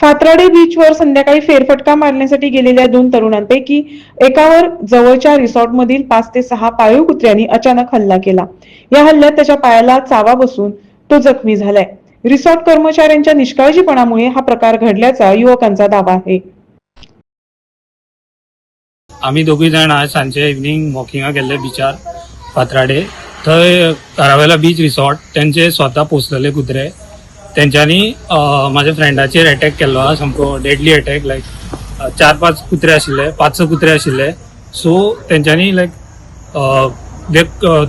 फात्राडे बीचवर संध्याकाळी फेरफटका मारण्यासाठी गेलेल्या दोन तरुणांपैकी एकावर जवळच्या रिसॉर्टमधील पाच ते सहा पाळीव कुत्र्यांनी अचानक हल्ला केला. या हल्ल्यात त्याच्या पायाला चावा बसून तो जखमी झालाय. रिसॉर्ट कर्मचाऱ्यांच्या निष्काळजीपणामुळे हा प्रकार घडल्याचा युवकांचा दावा आहे. आम्ही दोघी जाण आज सांजचे इवनिंग वॉकिंगा गेल्ले बिचार फातराडे. थंय कारावेला बीच रिसॉर्ट त्यांचे स्वतः पोसलेले कुत्रे. तेंच्यांनी माझ्या फ्रेंडाचेर अटॅक केल्लो आहा सामको डेडली अटॅक लायक चार पांच कुत्रे आशिल्ले पांच स कुत्रे आशिल्ले सो तेंच्यांनी लायक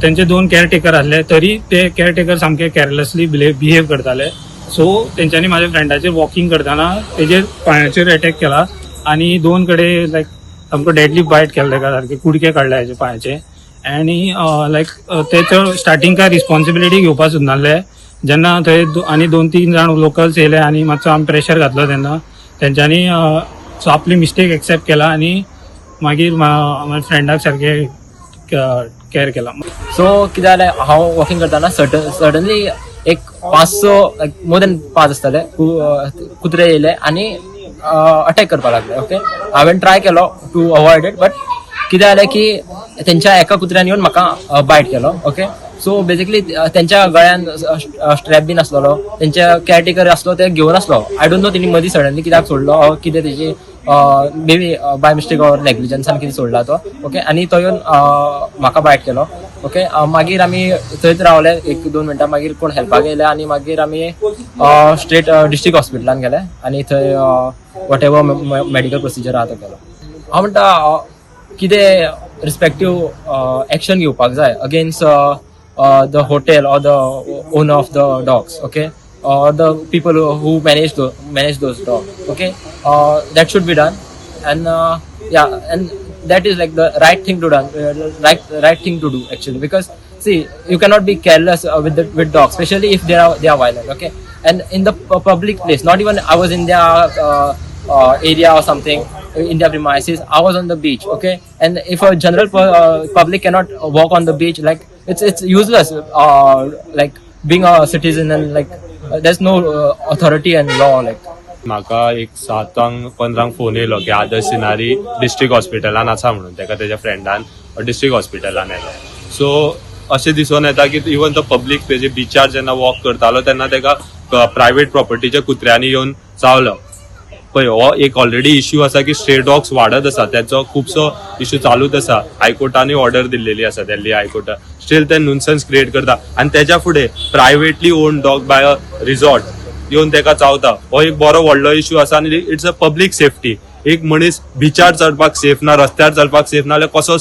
तेंचे दोन केअरटेकर आसले तरी ते केअरटेकर सामके केअरलेसली बिहेव करताले. सो तेंच्यांनी म्हाज्या फ्रेंडाचेर वॉकिंग करताना तेजेर पांयाचेर अटॅक केला आनी दोन कडेन लायक सामको डेडली बायट केल्ले तेका सारके कुडके काडले हेजे पांयाचे आनी लायक ते स्टार्टींग काय रिस्पॉन्सिबिलिटी घेवपा सोदनासले जेन्ना थंय आनी दोन तीन जाण लोकल्स येयले आनी मातसो आमी प्रेशर घातलो तेन्ना तेंच्यांनी सो आपली मिस्टेक एक्सेप्ट केला आनी मागीर म्हाज्या फ्रेंडाक सारके केअर केला. सो कितें जालें हांव वॉकिंग करताना सडन सडनली एक पांच स लायक मोर देन पांच आसताले कुत्रे येयले आनी अटॅक करपाक लागले ओके हांवें ट्राय केलो टू अवॉयड इट बट कितें जालें की तेंच्या एका कुत्र्यान येवन म्हाका बायट केलो ओके सो बेसिकली तेंच्या गळ्यान स्ट्रॅप बीन आसलेलो त्यांच्या केअरटेकर आसलो ते घेवन आसलो आय डोंट नो तेणी मदीं सडनली कित्याक सोडलो or कितें तेजी maybe by mistake or नेग्लिजन्सान कितें सोडला तो. ओके आनी तो येवन म्हाका बायट केलो. ओके मागीर आमी थंयच रावले एक दोन मिनटां मागीर कोण हेल्पाक येयले आनी मागीर आमी स्ट्रेट डिस्ट्रिक्ट हॉस्पिटलान गेले. आनी थंय वॉट एवर मेडिकल प्रोसिजर आहा तो केलो. हांव म्हणटा कितें रिस्पेक्टीव एक्शन घेवपाक जाय. Against Uh, the hotel or the owner of the dogs okay? Or the people who manage those manage those dogs okay? Uh, that should be done. And uh, yeah and that is like the right thing to do uh, right right thing to do actually. Because see you cannot be careless uh, with the, with dogs especially if they are they are violent okay? And in the public place not even i was in their uh, uh, area or something uh, in their premises i was on the beach okay? And if a general uh, public cannot walk on the beach like it's it's useless uh, like being a citizen and like uh, there's no uh, authority and law like. म्हाका एक सातांक पंदरांक phone येयलो की आदर्श scenery district हॉस्पिटलान आसा म्हणून तेका तेज्या फ्रेंडान डिस्ट्रिक्ट हॉस्पिटलान येलो सो अशें दिसून येता की इवन तो पब्लीक तेजे बिचार जेन्ना वॉक करतालो तेन्ना तेका प्रायवेट प्रॉपर्टीच्या कुत्र्यांनी येवन चावलो. पळय हो एक ऑलरेडी इश्यू आसा की स्ट्रे डॉग्स वाडत आसा त्याचो खुबसो इश्यू चालूच आसा हायकोर्टानूय ऑर्डर दिल्लेली आसा दिल्ली हायकोर्टान स्टील ते नुन्सन्स क्रिएट करता. आनी त्याच्या फुडें privately own dog by a resort येवन तेका चावता. हो एक बरो व्हडलो इश्यू आसा आनी इट्स अ पब्लीक सेफ्टी एक मनीस बिचार चडपाक सेफ ना रस्त्यार चलपाक सेफ ना जाल्यार कसो